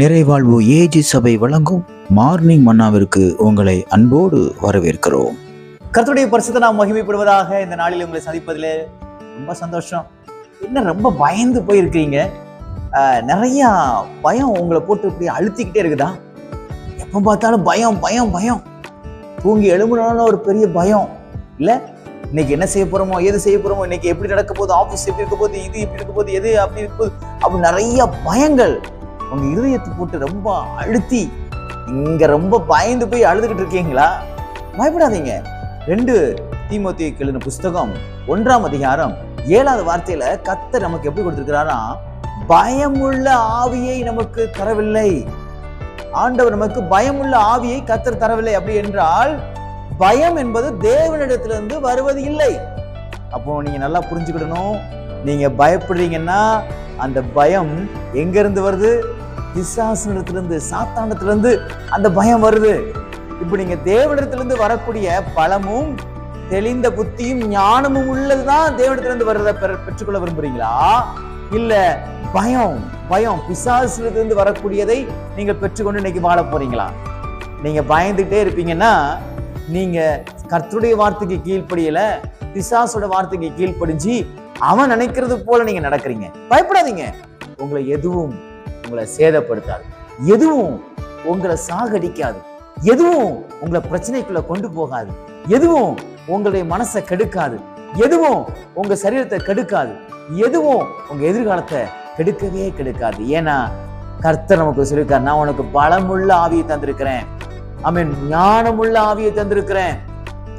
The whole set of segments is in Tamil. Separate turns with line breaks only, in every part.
நிறைவாழ்வு ஏஜி சபை வழங்கும் மார்னிங் மன்னாவிற்கு உங்களை அன்போடு வரவேற்கிறோம்.
கருத்துடைய பரிசுத்த நாம் மகிமைப்படுவதாக இந்த நாளில் உங்களை சந்திப்பதில் ரொம்ப சந்தோஷம். என்ன ரொம்ப பயந்து போயிருக்கீங்க? நிறையா நிறைய பயம் உங்களை போட்டு இப்படி அழுத்திக்கிட்டே இருக்குதா? எப்போ பார்த்தாலும் பயம் பயம் பயம். தூங்கி எழும்புனாலும் ஒரு பெரிய பயம். இல்லை இன்னைக்கு என்ன செய்ய போறோமோ எது செய்ய போறோமோ இன்னைக்கு எப்படி நடக்க போகுது ஆஃபீஸ் எப்படி இருக்க போகுது இது இப்படி இருக்க போகுது எது அப்படி இருக்க போகுது அப்படி நிறைய பயங்கள். உங்க இருதயத்தை போட்டு ரொம்ப அழுத்தி இங்க ரொம்ப பயந்து போய் அழுதுகிட்டு இருக்கீங்களா? பயப்படாதீங்க. ரெண்டு தீமோத்தி எழுதின புஸ்தகம் ஒன்றாம் அதிகாரம் ஏழாவது வார்த்தையில கத்தர் நமக்கு எப்படி கொடுத்திருக்கிறாரா? பயமுள்ள ஆவியை நமக்கு தரவில்லை. ஆண்டவர் நமக்கு பயமுள்ள ஆவியை கத்தர் தரவில்லை. அப்படி என்றால் பயம் என்பது தேவனிடத்திலிருந்து வருவது இல்லை. அப்போ நீங்க நல்லா புரிஞ்சுக்கிடணும். நீங்க பயப்படுறீங்கன்னா அந்த பயம் எங்க இருந்து வருது? பிசாசனிடத்திலிருந்து சாத்தானத்திலிருந்து அந்த பயம் வருது. இப்போ நீங்க தேவனிடத்திலிருந்து வரக்கூடிய பலமும் தெளிந்த புத்தியும் ஞானமும் உள்ளதுதான் தேவனிடத்திலிருந்து வர்றதை பெற- பெற்றுக்கொள்ள விரும்புறீங்களா? இல்ல பயம் பயம் பிசாசிலிருந்து வரக்கூடியதை நீங்க பெற்றுக்கொண்டு இன்னைக்கு வாழ போறீங்களா? நீங்க பயந்துட்டே இருப்பீங்கன்னா நீங்க கர்த்தருடைய வார்த்தைக்கு கீழ்ப்படியல பிசாசோட வார்த்தைக்கு கீழ்ப்படிஞ்சு அவன் நினைக்கிறது போல நீங்க நடக்கிறீங்க. பயப்படாதீங்க. உங்களை எதுவும் உங்களை சேதப்படுத்தாது. எதுவும் உங்களை சாகடிக்காது. எதுவும் உங்களை பிரச்சனைக்குள்ள கொண்டு போகாது. எதுவும் உங்களுடைய மனசை கெடுக்காது. எதுவும் உங்க சரீரத்தை கெடுக்காது. எதுவும் உங்க எதிர்காலத்தை கெடுக்கவே கெடுக்காது. ஏன்னா கர்த்தர் நமக்கு சொல்லியிருக்கார் நான் உனக்கு பலமுள்ள ஆவியை தந்திருக்கிறேன். ஆமென். ஞானமுள்ள ஆவியை தந்திருக்கிறேன்.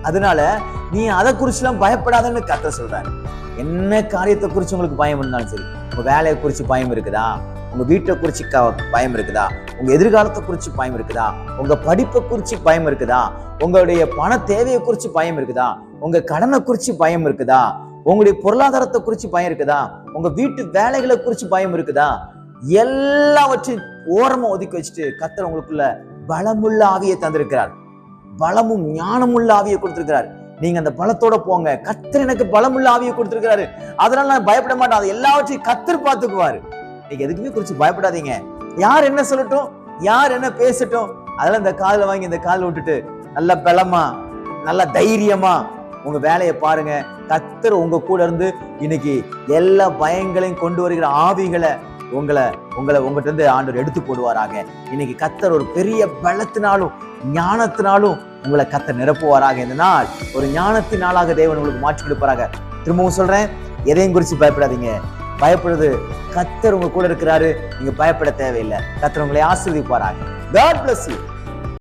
அதனால நீ அதை குறிச்சுலாம் பயப்படாதன்னு கர்த்தர் சொல்றாரு. என்ன காரியத்தை குறிச்சு உங்களுக்கு பயம் இருந்தாலும் சரி உங்க வேலையை குறித்து பயம் இருக்குதா? உங்கள் வீட்டை குறித்து க- பயம் இருக்குதா? உங்கள் எதிர்காலத்தை குறித்து பயம் இருக்குதா? உங்கள் படிப்பை குறித்து பயம் இருக்குதா? உங்களுடைய பண தேவையை குறித்து பயம் இருக்குதா? உங்கள் கடனை குறித்து பயம் இருக்குதா? உங்களுடைய பொருளாதாரத்தை குறித்து பயம் இருக்குதா? உங்கள் வீட்டு வேலைகளை குறித்து பயம் இருக்குதா? எல்லாவற்றையும் ஓரமாக ஒதுக்கி வச்சுட்டு கத்தர் உங்களுக்குள்ள பலமுள்ள ஆவியை தந்திருக்கிறார். பலமும் ஞானமுள்ள ஆவியை கொடுத்திருக்கிறார். நீங்க அந்த பலத்தோட போங்க. கத்தர் எனக்கு பலமுள்ள ஆவியை கொடுத்திருக்கிறாரு. அதனால நான் பயப்பட மாட்டேன். அது எல்லாவற்றையும் கத்தர் பார்த்துக்குவாரு. நீங்க எதுக்குமே குறித்து பயப்படாதீங்க. யார் என்ன சொல்லட்டும் யார் என்ன பேசட்டும் அதெல்லாம் இந்த காதில் வாங்கி இந்த காதில் விட்டுட்டு நல்ல பலமா நல்ல தைரியமா உங்க வேலையை பாருங்க. கத்தர் உங்க கூட இருந்து இன்னைக்கு எல்லா பயங்களையும் கொண்டு வருகிற ஆவிகளை உங்களை உங்களை உங்ககிட்ட இருந்து ஆண்டவர் எடுத்து போடுவாராக. இன்னைக்கு கத்தர் ஒரு பெரிய பலத்தினாலும் ஞானத்தினாலும் உங்களை கத்தர் நிரப்புவாராக. இந்த நாள் ஒரு ஞானத்தின் நாளாக தேவன் உங்களுக்கு மாற்றி கொடுப்பாராக. திரும்பவும் சொல்றேன் எதையும் குறித்து பயப்படாதீங்க. பயப்படுறது கத்தர் உங்க கூட இருக்கிறாரு. நீங்க பயப்பட தேவையில்லை. கத்தர் உங்களை ஆசீர்வதிப்பாராக. God bless you.